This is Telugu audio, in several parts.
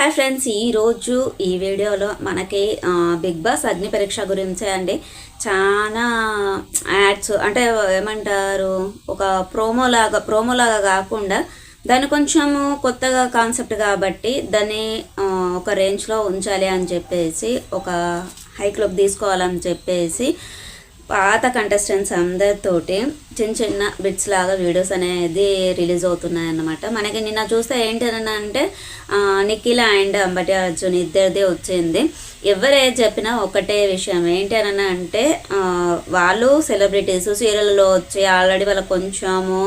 హాయ్ ఫ్రెండ్స్ ఈరోజు ఈ వీడియోలో మనకి బిగ్ బాస్ అగ్ని పరీక్ష గురించే అండి. చాలా యాడ్స్ అంటే ఏమంటారు ఒక ప్రోమోలాగా ప్రోమోలాగా కాకుండా దాన్ని కొంచెము కొత్తగా కాన్సెప్ట్ కాబట్టి దాన్ని ఒక రేంజ్లో ఉంచాలి అని చెప్పేసి ఒక హై తీసుకోవాలని చెప్పేసి పాత కంటెస్టెంట్స్ అందరితోటి చిన్న చిన్న బిట్స్ లాగా వీడియోస్ అనేది రిలీజ్ అవుతున్నాయి అన్నమాట మనకి నిన్న చూస్తే ఏంటని అంటే నిఖిల అండ్ అంబటి అర్జున్ ఇద్దరిదే వచ్చింది. ఎవరే చెప్పినా ఒకటే విషయం. ఏంటి అని అంటే వాళ్ళు సెలబ్రిటీస్ సీరియల్లో వచ్చి ఆల్రెడీ వాళ్ళకి కొంచెము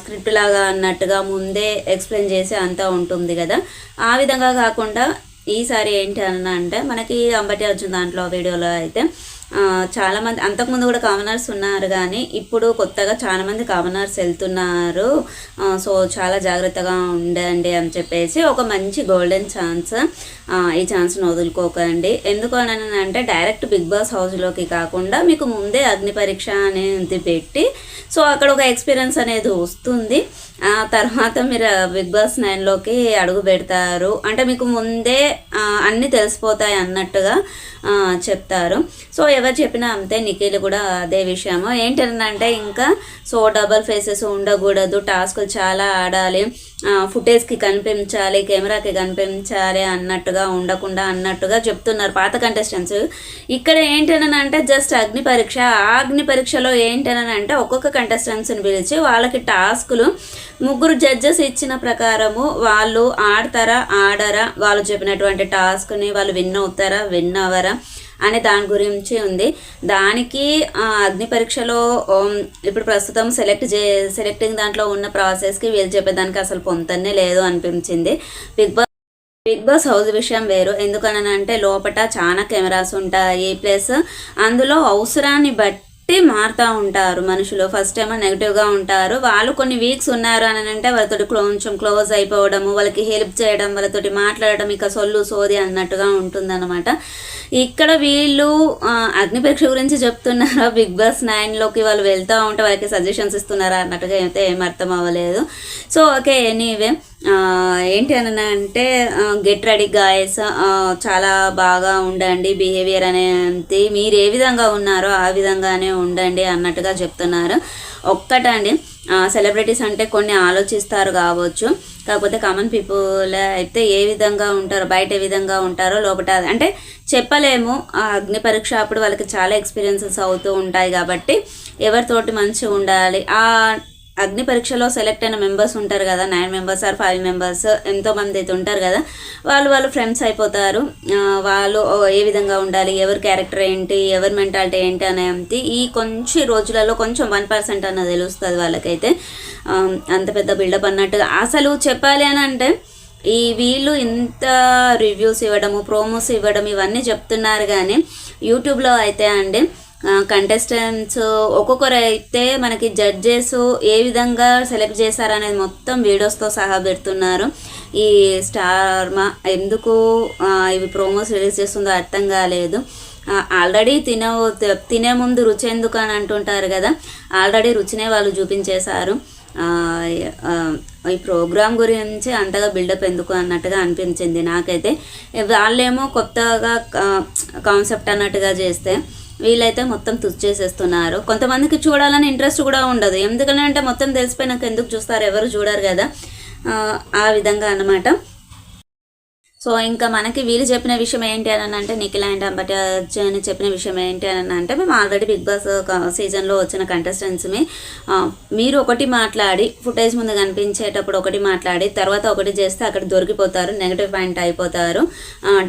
స్క్రిప్ట్ లాగా అన్నట్టుగా ముందే ఎక్స్ప్లెయిన్ చేసి అంతా ఉంటుంది కదా. ఆ విధంగా కాకుండా ఈసారి ఏంటి అని అంటే మనకి అంబటి అర్జున్ దాంట్లో వీడియోలో అయితే చాలామంది అంతకుముందు కూడా కామనర్స్ ఉన్నారు కానీ ఇప్పుడు కొత్తగా చాలామంది కామనర్స్ వెళ్తున్నారు. సో చాలా జాగ్రత్తగా ఉండండి అని చెప్పేసి ఒక మంచి గోల్డెన్ ఛాన్స్ ఈ ఛాన్స్ని వదులుకోకండి. ఎందుకు అని అంటే డైరెక్ట్ బిగ్ బాస్ హౌస్లోకి కాకుండా మీకు ముందే అగ్ని పరీక్ష అనేది పెట్టి సో అక్కడ ఒక ఎక్స్పీరియన్స్ అనేది వస్తుంది. ఆ తర్వాత మీరు బిగ్ బాస్ నైన్లోకి అడుగు పెడతారు. అంటే మీకు ముందే అన్నీ తెలిసిపోతాయి అన్నట్టుగా చెప్తారు. సో ఎవరు చెప్పినా అంతే నిఖిల్ కూడా అదే విషయము. ఏంటంటే ఇంకా సో డబల్ ఫేసెస్ ఉండకూడదు. టాస్కులు చాలా ఆడాలి. ఫుటేజ్కి కనిపించాలి కెమెరాకి కనిపించాలి అన్నట్టుగా ఉండకుండా అన్నట్టుగా చెప్తున్నారు పాత కంటెస్టెంట్స్ ఇక్కడ ఏంటనంటే జస్ట్ అగ్ని పరీక్ష. ఆ అగ్ని పరీక్షలో ఏంటనంటే ఒక్కొక్క కంటెస్టెంట్స్ని పిలిచి వాళ్ళకి టాస్కులు ముగ్గురు జడ్జెస్ ఇచ్చిన ప్రకారము వాళ్ళు ఆడతారా ఆడరా వాళ్ళు చెప్పినటువంటి టాస్క్ని వాళ్ళు విన్ అవుతారా విన్ అవ్వరా అనే దాని గురించి ఉంది. దానికి అగ్ని పరీక్షలో ఇప్పుడు ప్రస్తుతం సెలెక్ట్ చే సెలెక్టింగ్ దాంట్లో ఉన్న ప్రాసెస్కి వీళ్ళు చెప్పేదానికి అసలు పొంతనే లేదు అనిపించింది. Bigg Boss Bigg Boss house విషయం వేరు. ఎందుకనంటే లోపల చాలా కెమెరాస్ ఉంటాయి. ప్లస్ అందులో అవసరాన్ని బట్టి మారుతూ ఉంటారు మనుషులు. ఫస్ట్ ఏమో నెగిటివ్గా ఉంటారు. వాళ్ళు కొన్ని వీక్స్ ఉన్నారు అని అంటే వాళ్ళతోటి కొంచెం క్లోజ్ అయిపోవడము వాళ్ళకి హెల్ప్ చేయడం వాళ్ళతోటి మాట్లాడడం ఇక సొల్లు సోది అన్నట్టుగా ఉంటుందన్నమాట. ఇక్కడ వీళ్ళు అగ్నిపరీక్ష గురించి చెప్తున్నారా? బిగ్ బాస్ నైన్లోకి వాళ్ళు వెళ్తూ ఉంటే వాళ్ళకి సజెషన్స్ ఇస్తున్నారా? అన్నట్టుగా అయితే ఏం అర్థం అవ్వలేదు. సో ఓకే ఎనీవే ఏంటి అని అంటే గెట్ రెడీ గాయస్ చాలా బాగా ఉండండి బిహేవియర్ అనేది మీరు ఏ విధంగా ఉన్నారో ఆ విధంగానే ఉండండి అన్నట్టుగా చెప్తున్నారు. ఒక్కటండి. సెలబ్రిటీస్ అంటే కొన్ని ఆలోచిస్తారు కావచ్చు. కాకపోతే కామన్ పీపుల్ అయితే ఏ విధంగా ఉంటారో బయట ఏ విధంగా ఉంటారో లోపల అంటే చెప్పలేము. ఆ అగ్ని పరీక్ష అప్పుడు వాళ్ళకి చాలా ఎక్స్పీరియన్సెస్ అవుతూ ఉంటాయి కాబట్టి ఎవరితోటి మంచిగా ఉండాలి. ఆ అగ్ని పరీక్షలో సెలెక్ట్ అయిన మెంబర్స్ ఉంటారు కదా nine members or five members ఎంతోమంది అయితే ఉంటారు కదా వాళ్ళు వాళ్ళు ఫ్రెండ్స్ అయిపోతారు. వాళ్ళు ఏ విధంగా ఉండాలి ఎవరి క్యారెక్టర్ ఏంటి ఎవరి మెంటాలిటీ ఏంటి అనేది ఈ కొంచెం రోజులలో కొంచెం వన్ పర్సెంట్ అన్నది తెలుస్తుంది వాళ్ళకైతే. అంత పెద్ద బిల్డప్ అన్నట్టుగా. అసలు చెప్పాలి అని అంటే ఈ వీళ్ళు ఇంత రివ్యూస్ ఇవ్వడము ప్రోమోస్ ఇవ్వడం ఇవన్నీ చెప్తున్నారు కానీ యూట్యూబ్లో అయితే అండి కంటెస్టెంట్స్ ఒక్కొక్కరు అయితే మనకి జడ్జెస్ ఏ విధంగా సెలెక్ట్ చేశారనేది మొత్తం వీడియోస్తో సహా పెడుతున్నారు. ఈ స్టార్ మా ఎందుకు ఇవి ప్రోమోస్ రిలీజ్ చేస్తుందో అర్థం కాలేదు. ఆల్రెడీ తిన తినే ముందు రుచి ఎందుకు అని అంటుంటారు కదా ఆల్రెడీ రుచినే వాళ్ళు చూపించేశారు. ఈ ప్రోగ్రామ్ గురించి అంతగా బిల్డప్ ఎందుకు అన్నట్టుగా అనిపించింది నాకైతే. వాళ్ళేమో కొత్తగా కాన్సెప్ట్ అన్నట్టుగా చేస్తే వీళ్ళైతే మొత్తం తుచ్చేసేస్తున్నారు కొంతమందికి చూడాలని ఇంట్రెస్ట్ కూడా ఉండదు. ఎందుకంటే మొత్తం తెలిసిపోయినాక ఎందుకు చూస్తారు? ఎవరు చూడరు కదా. ఆ విధంగా అన్నమాట. సో ఇంకా మనకి వీళ్ళు చెప్పిన విషయం ఏంటి అని అంటే నిఖిల్ అండ్ అంబటి అర్జున్ చెప్పిన విషయం ఏంటి అని అంటే మేము ఆల్రెడీ బిగ్ బాస్ సీజన్లో వచ్చిన కంటెస్టెంట్స్ని మీరు ఒకటి మాట్లాడి ఫుటేజ్ ముందు కనిపించేటప్పుడు ఒకటి మాట్లాడి తర్వాత ఒకటి చేస్తే అక్కడ దొరికిపోతారు నెగిటివ్ పాయింట్ అయిపోతారు.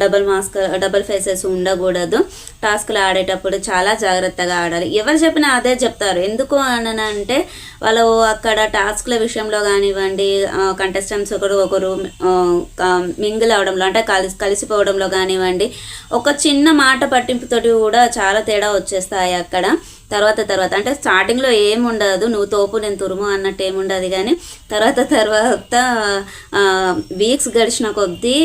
డబుల్ మాస్క్ డబుల్ ఫేసెస్ ఉండకూడదు. టాస్క్లు ఆడేటప్పుడు చాలా జాగ్రత్తగా ఆడాలి. ఎవరు చెప్పినా అదే చెప్తారు. ఎందుకు అని అంటే వాళ్ళు అక్కడ టాస్క్ల విషయంలో కానివ్వండి కంటెస్టెంట్స్ ఒకరు ఒకరు మింగిల్ అవడంలో అంటే కలిసి కలిసిపోవడంలో కానివ్వండి. ఒక చిన్న మాట పట్టింపుతోటి కూడా చాలా తేడా వచ్చేస్తాయి అక్కడ. తర్వాత తర్వాత. అంటే స్టార్టింగ్లో ఏముండదు. నువ్వు తోపు నేను తురుము అన్నట్టు ఏముండదు కానీ తర్వాత తర్వాత వీక్స్ గడిచిన కొద్దీ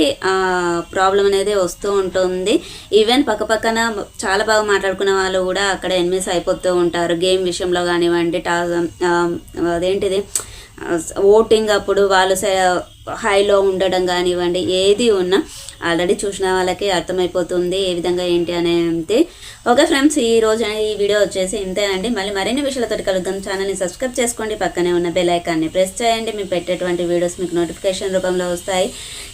ప్రాబ్లం అనేది వస్తూ ఉంటుంది. ఈవెన్ పక్కపక్కన చాలా బాగా మాట్లాడుకున్న వాళ్ళు కూడా అక్కడ ఎన్మిస్ అయిపోతూ ఉంటారు. గేమ్ విషయంలో కానివ్వండి టా అదేంటిది? ఓటింగ్ అప్పుడు వాళ్ళు హైలో ఉండడం కానివ్వండి ఏది ఉన్నా ఆల్రెడీ చూసిన వాళ్ళకి అర్థమైపోతుంది ఏ విధంగా ఏంటి అనేది ఓకే ఫ్రెండ్స్ ఈ రోజు ఈ వీడియో వచ్చేసి ఇంతేనండి. మళ్ళీ మరిన్ని విషయాలతో కలుద్దాం. ఛానల్ని సబ్స్క్రైబ్ చేసుకోండి. పక్కనే ఉన్న బెల్ ఐకాన్ని ప్రెస్ చేయండి. మేము పెట్టేటువంటి వీడియోస్ మీకు నోటిఫికేషన్ రూపంలో వస్తాయి.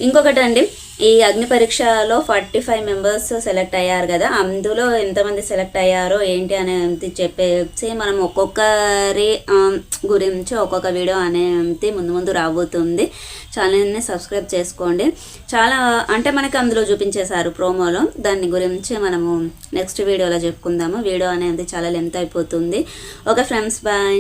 ఇంకొకటి అండి ఈ అగ్ని పరీక్షలో ఫార్టీ ఫైవ్ మెంబర్స్ సెలెక్ట్ అయ్యారు కదా అందులో ఎంతమంది సెలెక్ట్ అయ్యారో ఏంటి అనేది చెప్పేసి మనం ఒక్కొక్కరి గురించి ఒక్కొక్క వీడియో అనేది ముందు ముందు రాబోతుంది. ఛానల్ని సబ్స్క్రైబ్ చేసుకోండి. చాలా అంటే మనకి అందులో చూపించేశారు ప్రోమోలో. దాని గురించి మనము నెక్స్ట్ వీడియోలో చెప్పుకుందాము. వీడియో అనేది చాలా లెంత్ అయిపోతుంది. Okay friends bye.